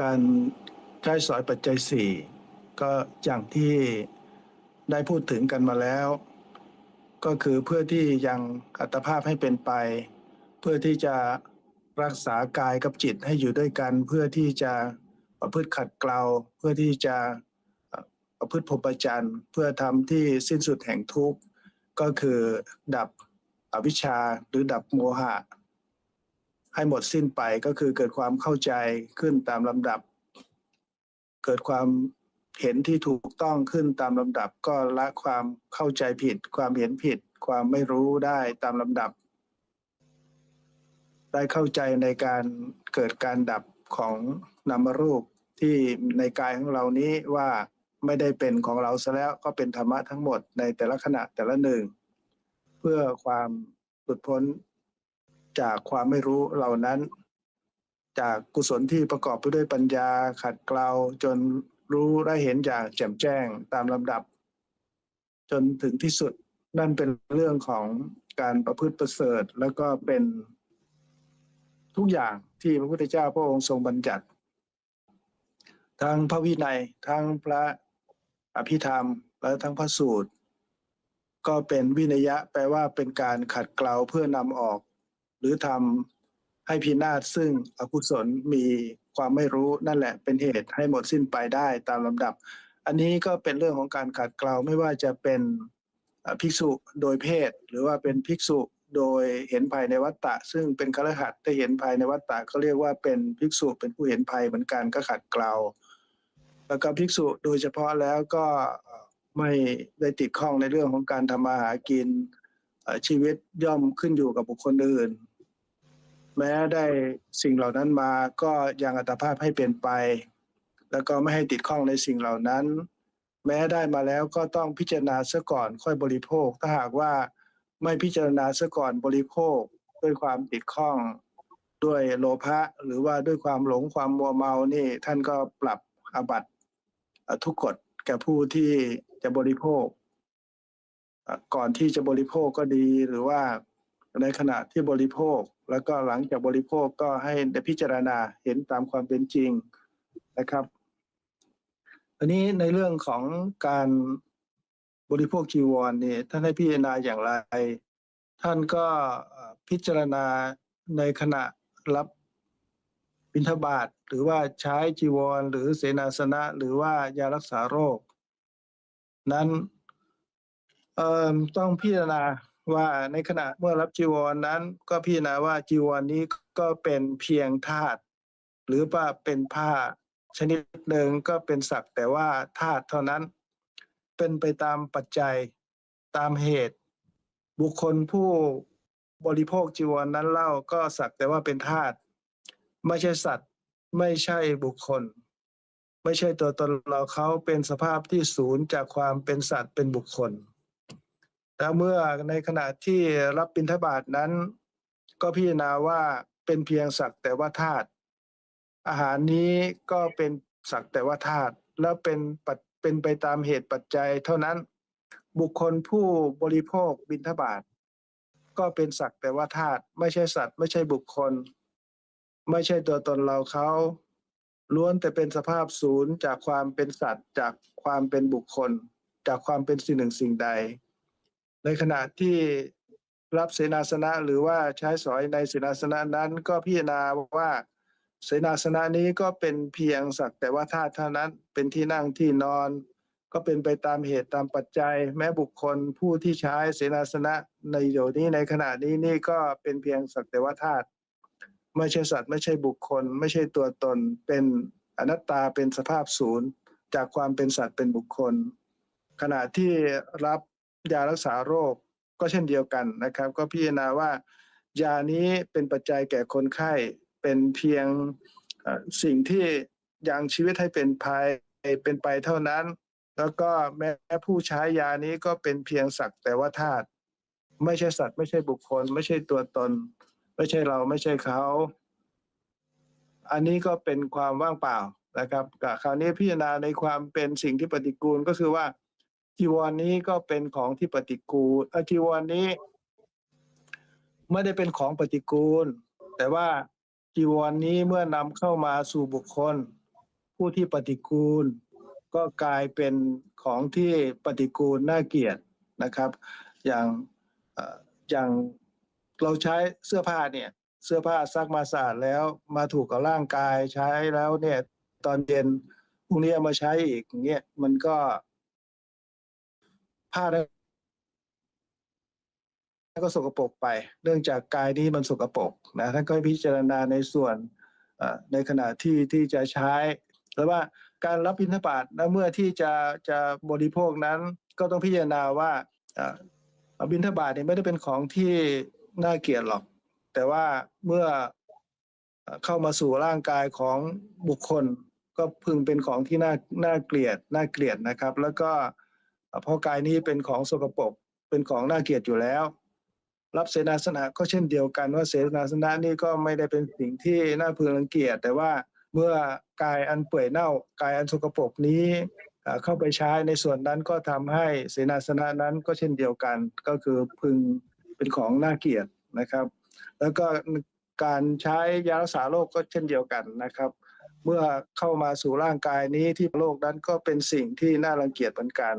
การใช้สอยปัจจัยสี่ก็อย่างที่ได้พูดถึงกันมาแล้ว ก็คือเพื่อที่ยังอัตภาพให้เป็นไป เพื่อที่จะรักษากายกับจิตให้อยู่ด้วยกัน เพื่อที่จะประพฤติขัดเกลาเพื่อที่จะประพฤติพรหมจรรย์เพื่อทำที่สิ้นสุดแห่งทุกข์ ก็คือดับอวิชชาหรือดับโมหะ ให้หมดสิ้นไปก็คือเกิดความเข้าใจขึ้นตามลำดับ เกิดความเห็นที่ถูกต้องขึ้นตามลำดับ ก็ละความเข้าใจผิด ความเห็นผิด ความไม่รู้ได้ตามลำดับ ได้เข้าใจในการเกิดการดับของนามรูปที่ในกายของเรานี้ว่าไม่ได้เป็นของเราซะแล้วก็เป็นธรรมะทั้งหมดในแต่ละขณะแต่ละหนึ่ง เพื่อความหลุดพ้น จากความไม่รู้เหล่านั้น จากกุศลที่ประกอบไปด้วยปัญญาขัดเกลาจนรู้และเห็นอย่างแจ่มแจ้งตามลำดับ จนถึงที่สุดนั่นเป็นเรื่องของการประพฤติประเสริฐ แล้วก็เป็นทุกอย่างที่พระพุทธเจ้าพระองค์ทรงบัญญัติ ทั้งพระวินัยทั้งพระอภิธรรม และทั้งพระสูตร ก็เป็นวินยะแปลว่าเป็นการขัดเกลาเพื่อนำออก รือทำให้พินาศซึ่งอกุศลมีความไม่รู้นั่นแหละเป็นเหตุให้หมดสิ้นไปได้ตามลำดับ อันนี้ก็เป็นเรื่องของการขัดเกลาไม่ว่าจะเป็นภิกษุโดยเพศ หรือว่าเป็นภิกษุโดยเห็นภายในวัฏฏะซึ่งเป็นคฤหัสถ์ได้เห็นภายในวัฏฏะเขาเรียกว่าเป็นภิกษุเป็นผู้เห็นภัยเหมือนกันก็ขัดเกลาแล้วก็ภิกษุโดยเฉพาะแล้วก็ไม่ได้ติดข้องในเรื่องของการทำมาหากินชีวิตย่อมขึ้นอยู่กับบุคคลอื่น แม้ได้สิ่งเหล่านั้นมาก็ยังอัตภาพให้เป็นไป แล้วก็ไม่ให้ติดข้องในสิ่งเหล่านั้น แม้ได้มาแล้วก็ต้องพิจารณาซะก่อนค่อยบริโภค ถ้าหากว่าไม่พิจารณาซะก่อนบริโภคด้วยความติดข้องด้วยโลภะหรือว่าด้วยความหลงความมัวเมานี่ท่านก็ปรับอาบัตทุกกฎแก่ผู้ที่จะบริโภค ก่อนที่จะบริโภคก็ดีหรือว่า ในขณะที่บริโภค แล้วก็หลังจากบริโภคก็ให้ได้พิจารณาเห็นตามความเป็นจริงนะครับอันนี้ในเรื่องของการบริโภคจีวรเนี่ยท่านให้พิจารณาอย่างไร ท่านก็พิจารณาในขณะรับบิณฑบาตหรือว่าใช้จีวร หรือเสนาสนะ หรือว่ายารักษาโรค นั้นต้องพิจารณา ว่าในขณะเมื่อรับจีวรนั้น ก็พิจารณาว่าจีวรนี้ก็เป็นเพียงธาตุหรือว่าเป็นผ้าชนิดหนึ่งก็เป็นสักแต่ว่าธาตุเท่านั้น เป็นไปตามปัจจัยตามเหตุ บุคคลผู้บริโภคจีวรนั้นเล่าก็สักแต่ว่าเป็นธาตุไม่ใช่สัตว์ไม่ใช่บุคคล ไม่ใช่ตัวตนเราเขาเป็นสภาพที่ศูนย์จากความเป็นสัตว์เป็นบุคคล แต่เมื่อในขณะที่รับบิณฑบาตนั้น ก็พิจารณาว่าเป็นเพียงสักแต่ว่าธาตุอาหารนี้ก็เป็นสักแต่ว่าธาตุแล้วเป็นปัจเป็นไปตามเหตุปัจจัย เท่านั้นบุคคลผู้บริโภคบิณฑบาตก็เป็นสักแต่ว่าธาตุไม่ใช่สัตว์ ไม่ใช่บุคคล ไม่ใช่ตัวตนเราเขาล้วนแต่เป็นสภาพศูนย์จากความเป็นสัตว์ จากความเป็นบุคคล จากความเป็นสิ่งหนึ่งสิ่งใด ในขณะที่รับเสนาสนะหรือว่าใช้สอยในเสนาสนะนั้น ก็พิจารณาว่าเสนาสนะนี้ก็เป็นเพียงสักแต่ว่าธาตุเท่านั้นเป็นที่นั่งที่นอน ก็เป็นไปตามเหตุตามปัจจัย แม้บุคคลผู้ที่ใช้เสนาสนะในเดี๋ยวนี้ในขณะนี้นี่ก็เป็นเพียงสักแต่ว่าธาตุไม่ใช่สัตว์ไม่ใช่บุคคล ไม่ใช่ตัวตน เป็นอนัตตาเป็นสภาพศูนย์ จากความเป็นสัตว์เป็นบุคคลขณะที่รับ ยารักษาโรคก็เช่นเดียวกันนะครับ ก็พิจารณาว่า ยานี้เป็นปัจจัยแก่คนไข้เป็นเพียงสิ่งที่ยังชีวิตให้เป็นภัยเป็นไปเท่านั้น แล้วก็แม้ผู้ใช้ยานี้ก็เป็นเพียงสักแต่ว่าธาตุไม่ใช่สัตว์ไม่ใช่บุคคล ไม่ใช่ตัวตน ไม่ใช่เราไม่ใช่เขา อันนี้ก็เป็นความว่างเปล่านะครับกับคราวนี้พิจารณาในความเป็นสิ่งที่ปฏิกูลก็คือว่า จีวรนนี้ก็เป็นของที่ปฏิกูลอ่อจีวรนนี้ไม่ได้เป็นของปฏิกูล แต่ว่าจีวรนนี้เมื่อนำเข้ามาสู่บุคคล ผู้ที่ปฏิกูล ก็กลายเป็นของที่ปฏิกูลน่าเกลียดนะครับ อย่างเอ่ออย่างเราใช้เสื้อผ้าเนี่ย เสื้อผ้าซักมาสะอาดแล้วมาถูกกับร่างกายใช้แล้วเนี่ย ตอนเย็นพรุ่งนี้เอามาใช้อีกอย่างเงี้ยมันก็ ผ้านั้นก็สกปรกไป เนื่องจากกายนี้มันสกปรกนะท่านก็ให้พิจารณาในส่วนในขณะที่ที่จะใช้หรือว่าการรับบิณฑบาตนะเมื่อที่จะจะบริโภคนั้น ก็ต้องพิจารณาว่าเอ่อบิณฑบาตเนี่ยไม่ได้เป็นของที่น่าเกลียดหรอก แต่ว่าเมื่อเข้ามาสู่ร่างกายของบุคคล ก็พึงเป็นของที่น่าน่าเกลียดน่าเกลียดนะครับ แล้วก็ เพราะกายนี้เป็นของสกปรกเป็นของน่าเกลียดอยู่แล้ว รับเสนาสนะก็เช่นเดียวกันว่าเสนาสนะนี่ก็ไม่ได้เป็นสิ่งที่น่าพึงรังเกียจแต่ว่าเมื่อกายอันเปื่อยเน่ากายอันสกปรกนี้เข้าไปใช้ในส่วนนั้นก็ทำให้เสนาสนะนั้นก็เช่นเดียวกัน ก็คือพึงเป็นของน่าเกลียดนะครับ แล้วก็การใช้ยารักษาโรคก็เช่นเดียวกันนะครับ เมื่อเข้ามาสู่ร่างกายนี้ที่โรคนั้นก็เป็นสิ่งที่น่ารังเกียจเหมือนกัน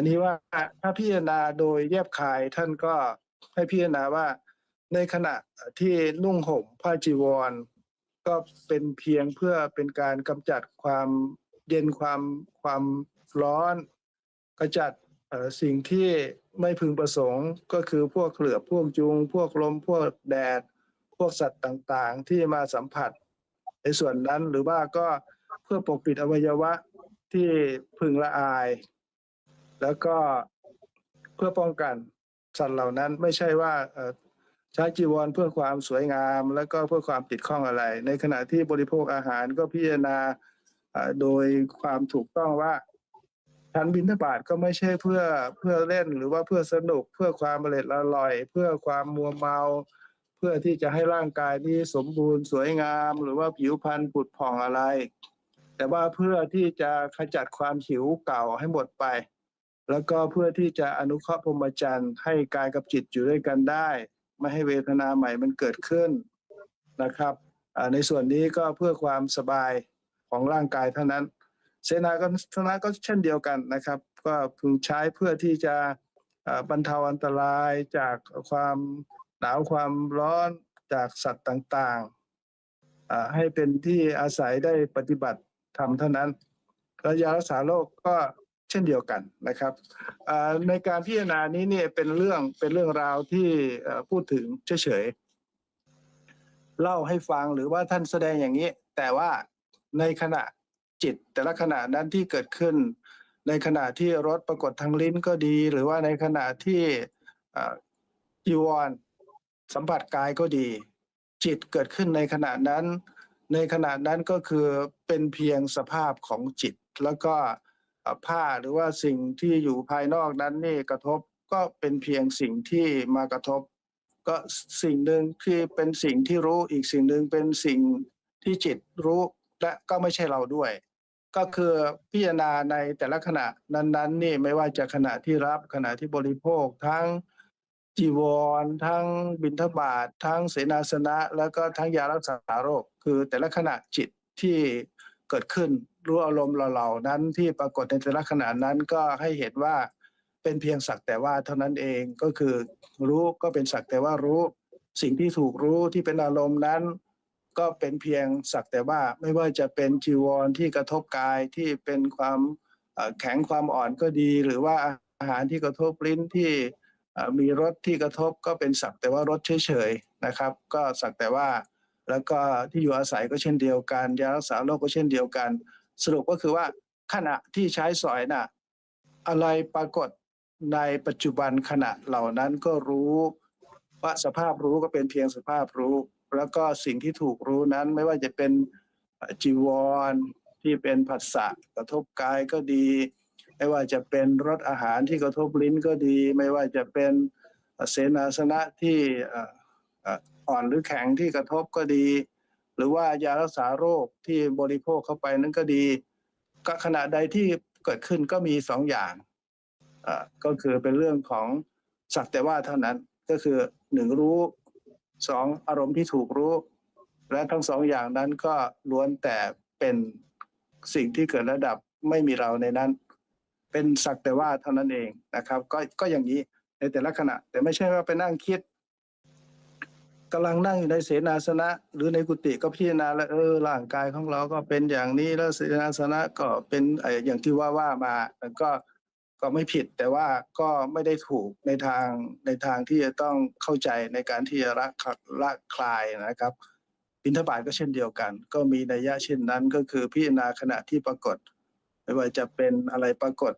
อันนี้ว่าถ้าพิจารณาโดยแยบคายท่านก็ให้พิจารณาว่าในขณะที่นุ่งห่มผ้าจีวร ก็เป็นเพียงเพื่อเป็นการกำจัดความเย็นความความร้อนกำจัดสิ่งที่ไม่พึงประสงค์ก็คือพวกเหลือบพวกยุง พวกลม พวกแดด พวกสัตว์ต่างๆ ที่มาสัมผัส ในส่วนนั้นหรือว่าก็เพื่อปกปิดอวัยวะที่พึงละอาย แล้วก็เพื่อป้องกันสัตว์เหล่านั้นไม่ใช่ว่าใช้จีวรเพื่อความสวยงาม แล้วก็เพื่อความติดข้องอะไร ในขณะที่บริโภคอาหารก็พิจารณาโดยความถูกต้องว่าฉันบินทบาทก็ไม่ใช่เพื่อเพื่อเล่นหรือว่าเพื่อสนุกเพื่อความอร่อยอร่อย เพื่อความมัวเมา เพื่อที่จะให้ร่างกายนี้สมบูรณ์สวยงาม หรือว่าผิวพรรณผุดผ่องอะไร แต่ว่าเพื่อที่จะขจัดความหิวเก่าให้หมดไป แล้วก็เพื่อที่จะอนุเคราะห์พรหมจรรย์ให้กายกับจิตอยู่ด้วยกันได้ ไม่ให้เวทนาใหม่มันเกิดขึ้นนะครับในส่วนนี้ก็เพื่อความสบายของร่างกายเท่านั้น เสนาก็เท่านั้นก็เช่นเดียวกันนะครับ ก็พึงใช้เพื่อที่จะบรรเทาอันตรายจากความหนาวความร้อนจากสัตว์ต่างๆ ให้เป็นที่อาศัยได้ปฏิบัติธรรมเท่านั้นแล้วยารักษาโรคก็ เช่นเดียวกันนะครับในการพิจารณานี้เนี่ยเป็นเรื่องเป็นเรื่องราวที่พูดถึงเฉยๆเล่าให้ฟังหรือว่าท่านแสดงอย่างนี้ แต่ว่าในขณะจิต แต่ละขณะนั้นที่เกิดขึ้น ในขณะที่รสปรากฏทางลิ้นก็ดี หรือว่าในขณะที่อ่อจีวรสัมผัสกายก็ดี จิตเกิดขึ้นในขณะนั้น ในขณะนั้นก็คือเป็นเพียงสภาพของจิตแล้วก็ ผ้าหรือว่าสิ่งที่อยู่ภายนอกนั้นนี่กระทบก็เป็นเพียงสิ่งที่มากระทบ ก็สิ่งหนึ่งที่เป็นสิ่งที่รู้อีกสิ่งหนึ่งเป็นสิ่งที่จิตรู้และก็ไม่ใช่เราด้วย ก็คือพิจารณาในแต่ละขณะนั้นๆนี่ไม่ว่าจะขณะที่รับขณะที่บริโภคทั้งจีวร ทั้งบิณฑบาตทั้งเสนาสนะ แล้วก็ทั้งยารักษาโรค คือแต่ละขณะจิตที่เกิดขึ้น รู้อารมณ์เหล่านั้นที่ปรากฏในแต่ละขณะนั้นก็ให้เห็นว่าเป็นเพียงสักแต่ว่าเท่านั้นเองก็คือรู้ก็เป็นสักแต่ว่ารู้ สิ่งที่ถูกรู้ที่เป็นอารมณ์นั้น ก็เป็นเพียงสักแต่ว่าไม่ว่าจะเป็นจีวรที่กระทบกายที่เป็นความแข็งความอ่อนก็ดี หรือว่าอาหารที่กระทบลิ้นที่มีรสที่กระทบก็เป็นสักแต่ว่ารสเฉยๆนะครับ ก็สักแต่ว่าแล้วก็ที่อยู่อาศัยก็เช่นเดียวกันยารักษาโรคก็เช่นเดียวกัน สรุปก็คือว่าขณะที่ใช้สอยน่ะอะไรปรากฏในปัจจุบันขณะเหล่านั้นก็รู้ว่าสภาพรู้ก็เป็นเพียงสภาพรู้ แล้วก็สิ่งที่ถูกรู้นั้นไม่ว่าจะเป็นจีวรที่เป็นผัสสะกระทบกายก็ดี ไม่ว่าจะเป็นรสอาหารที่กระทบลิ้นก็ดี ไม่ว่าจะเป็นเสนาสนะที่อ่อนหรือแข็งที่กระทบก็ดี หรือว่ายารักษาโรคที่บริโภคเข้าไปนั้นก็ดีก็ขณะใดที่เกิดขึ้นก็มีสองอย่างอ่อก็คือเป็นเรื่องของสักแต่ว่าเท่านั้นก็คือหนึ่งรู้สองอารมณ์ที่ถูกรู้ และทั้งสองอย่างนั้นก็ล้วนแต่เป็นสิ่งที่เกิดระดับไม่มีเราในนั้น เป็นสักแต่ว่าเท่านั้นเองนะครับ ก็ก็อย่างนี้ในแต่ละขณะ แต่ไม่ใช่ว่าไปนั่งคิด กำลังนั่งอยู่ในเสนาสนะ หรือในกุฏิก็พิจารณาแล้วเออร่างกายของเราก็เป็นอย่างนี้แล้วเสนาสนะก็เป็นไออย่างที่ว่าว่ามามันก็ก็ไม่ผิดแต่ว่าก็ไม่ได้ถูกในทางในทางที่จะต้องเข้าใจในการที่จะละละคลายนะครับบิณฑบาตก็เช่นเดียวกัน ก็มีนัยยะเช่นนั้นก็คือพิจารณาขณะที่ปรากฏ ไม่ว่าจะเป็นอะไรปรากฏ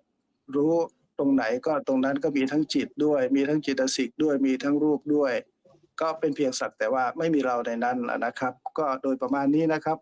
รู้ตรงไหนก็ตรงนั้นก็มีทั้งจิตด้วย มีทั้งจิตสิกด้วยมีทั้งรูปด้วย ก็เป็นเพียงสักแต่ว่าไม่มีเราในนั้นนะครับ ก็โดยประมาณนี้นะครับ